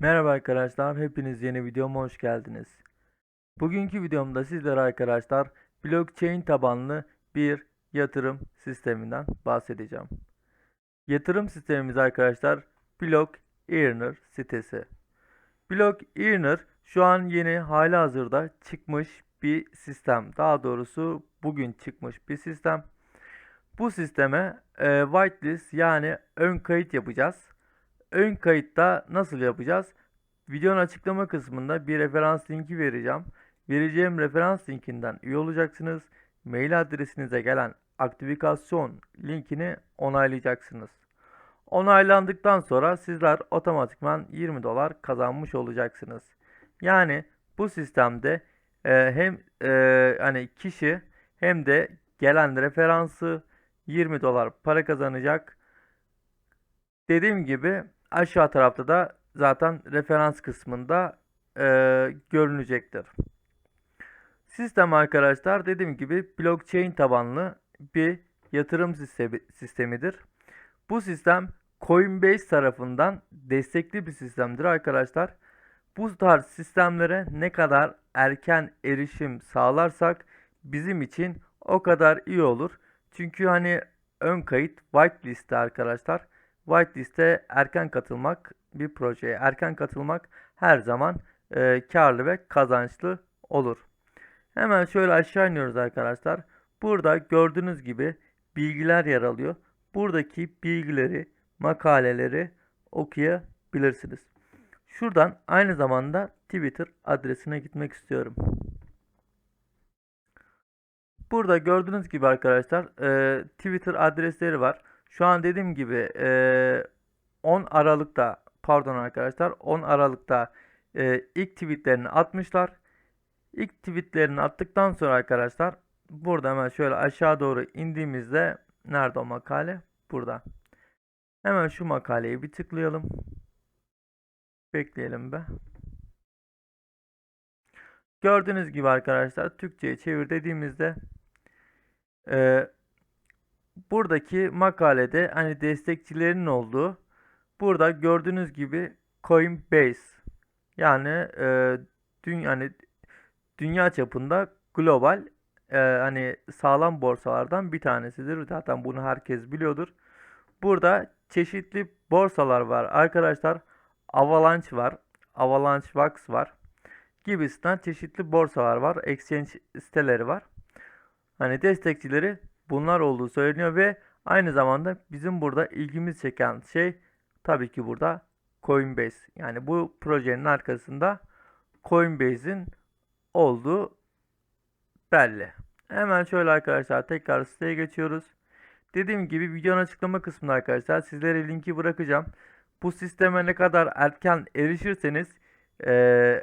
Merhaba arkadaşlar, hepiniz yeni videoma hoş geldiniz. Bugünkü videomda sizlere arkadaşlar blockchain tabanlı bir yatırım sisteminden bahsedeceğim. Yatırım sistemimiz arkadaşlar Block Earner sitesi. Block Earner şu an yeni hali hazırda çıkmış bir sistem. Daha doğrusu bugün çıkmış bir sistem. Bu sisteme e, whitelist yani ön kayıt yapacağız. Ön kayıtta nasıl yapacağız? Videonun açıklama kısmında bir referans linki vereceğim. Vereceğim referans linkinden üye olacaksınız. Mail adresinize gelen aktifikasyon linkini onaylayacaksınız. Onaylandıktan sonra sizler otomatikman 20 dolar kazanmış olacaksınız. Yani bu sistemde e, hem e, hani kişi hem de gelen referansı 20 dolar para kazanacak. Dediğim gibi aşağı tarafta da zaten referans kısmında e, görünecektir. Sistem arkadaşlar dediğim gibi blockchain tabanlı bir yatırım sistemi, sistemidir. Bu sistem Coinbase tarafından destekli bir sistemdir arkadaşlar. Bu tarz sistemlere ne kadar erken erişim sağlarsak bizim için o kadar iyi olur. Çünkü hani ön kayıt whitelist'te arkadaşlar. Whitelist'e erken katılmak bir projeye erken katılmak her zaman e, karlı ve kazançlı olur. Hemen şöyle aşağı iniyoruz arkadaşlar. Burada gördüğünüz gibi bilgiler yer alıyor. Buradaki bilgileri, makaleleri okuyabilirsiniz. Şuradan aynı zamanda Twitter adresine gitmek istiyorum. Burada gördüğünüz gibi arkadaşlar e, Twitter adresleri var. Şu an dediğim gibi e, 10 Aralık'ta pardon arkadaşlar 10 Aralık'ta ilk tweetlerini atmışlar. İlk tweetlerini attıktan sonra arkadaşlar burada hemen şöyle aşağı doğru indiğimizde nerede o makale? Burada. Hemen şu makaleyi bir tıklayalım. Bekleyelim be. Gördüğünüz gibi arkadaşlar Türkçe'ye çevir dediğimizde buradaki makalede hani destekçilerin olduğu burada gördüğünüz gibi Coinbase yani e, dünya hani dünya çapında global e, hani sağlam borsalardan bir tanesidir. Zaten bunu herkes biliyordur. Burada çeşitli borsalar var arkadaşlar. Avalanche var. Avalanche Wax var. Gibisinden çeşitli borsalar var. Exchange siteleri var. Hani destekçileri bunlar olduğu söyleniyor ve aynı zamanda bizim burada ilgimiz çeken şey tabii ki burada Coinbase. Yani bu projenin arkasında Coinbase'in olduğu belli. Hemen şöyle arkadaşlar tekrar siteye geçiyoruz. Dediğim gibi videonun açıklama kısmında arkadaşlar sizlere linki bırakacağım. Bu sisteme ne kadar erken erişirseniz e,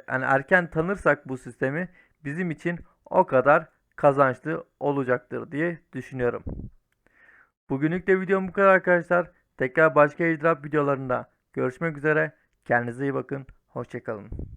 yani erken tanırsak bu sistemi bizim için o kadar kazançlı olacaktır diye düşünüyorum. Bugünlük de videom bu kadar arkadaşlar. Tekrar başka airdrop videolarında görüşmek üzere. Kendinize iyi bakın. Hoşçakalın.